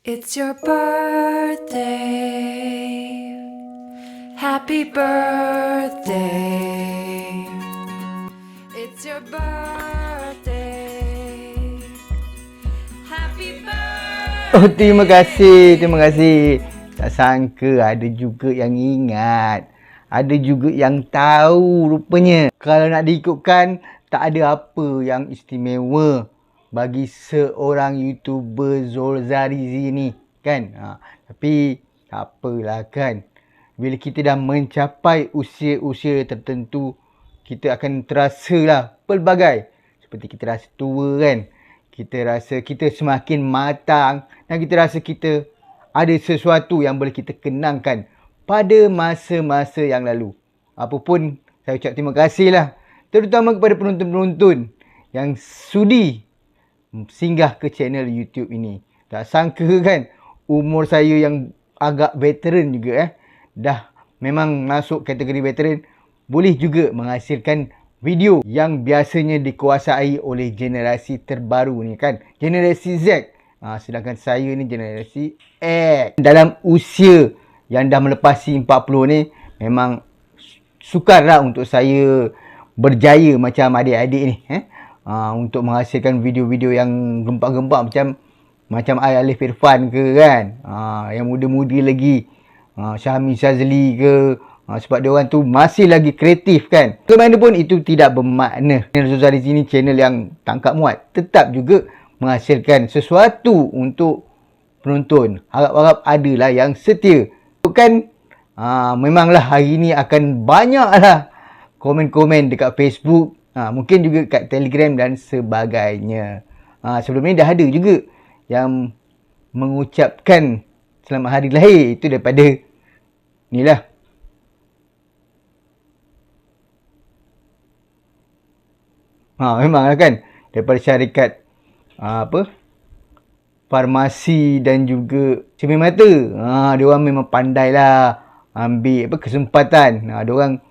It's your birthday. Happy birthday. It's your birthday. Happy birthday. Oh, terima kasih, terima kasih. Tak sangka ada juga yang ingat. Ada juga yang tahu rupanya. Kalau nak diikutkan, tak ada apa yang istimewa bagi seorang YouTuber Zolzarizi ni. Kan? Ha, tapi, tak apalah kan. Bila kita dah mencapai usia-usia tertentu, kita akan terasa lah pelbagai. Seperti kita rasa tua kan. Kita rasa kita semakin matang dan kita rasa kita ada sesuatu yang boleh kita kenangkan pada masa-masa yang lalu. Apapun saya ucap terima kasih lah. Terutama kepada penonton-penonton yang sudi singgah ke channel YouTube ini. Tak sangka kan umur saya yang agak veteran juga eh. Dah memang masuk kategori veteran boleh juga menghasilkan video yang biasanya dikuasai oleh generasi terbaru ni kan. Generasi Z. Ha, sedangkan saya ni generasi X. Dalam usia yang dah melepasi 40 ni memang sukarlah untuk saya berjaya macam adik-adik ni. Eh? Ha, untuk menghasilkan video-video yang gempak-gempak macam macam I Alif Irfan ke kan. Ha, yang muda-muda lagi. Ha, Syahmi Shazli ke. Ha, sebab dia orang tu masih lagi kreatif kan. Kemana pun itu tidak bermakna. Channel Zuzari sini channel yang tangkap muat. Tetap juga menghasilkan sesuatu untuk penonton. Harap-harap adalah yang setia. Bukan ha, memanglah hari ni akan banyaklah komen-komen dekat Facebook. Ha, mungkin juga kat Telegram dan sebagainya. Ha, sebelum ni dah ada juga yang mengucapkan selamat hari lahir. Itu daripada ni lah. Ha, memanglah kan. Daripada syarikat ha, apa? Farmasi dan juga cermin mata. Ha, dia orang memang pandai lah ambil apa kesempatan. Ha, dia orang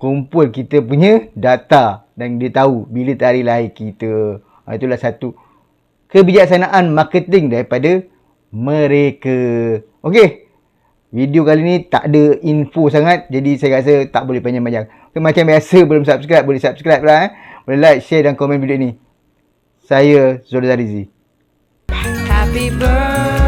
kumpul kita punya data dan dia tahu bila tarikh lahir kita. Ha, itulah satu kebijaksanaan marketing daripada mereka. Okey. Video kali ni tak ada info sangat jadi saya rasa tak boleh panjang-panjang. Okay, macam biasa belum subscribe boleh subscribe lah eh. Boleh like, share dan komen video ni. Saya Zul Zarizi. Happy birthday.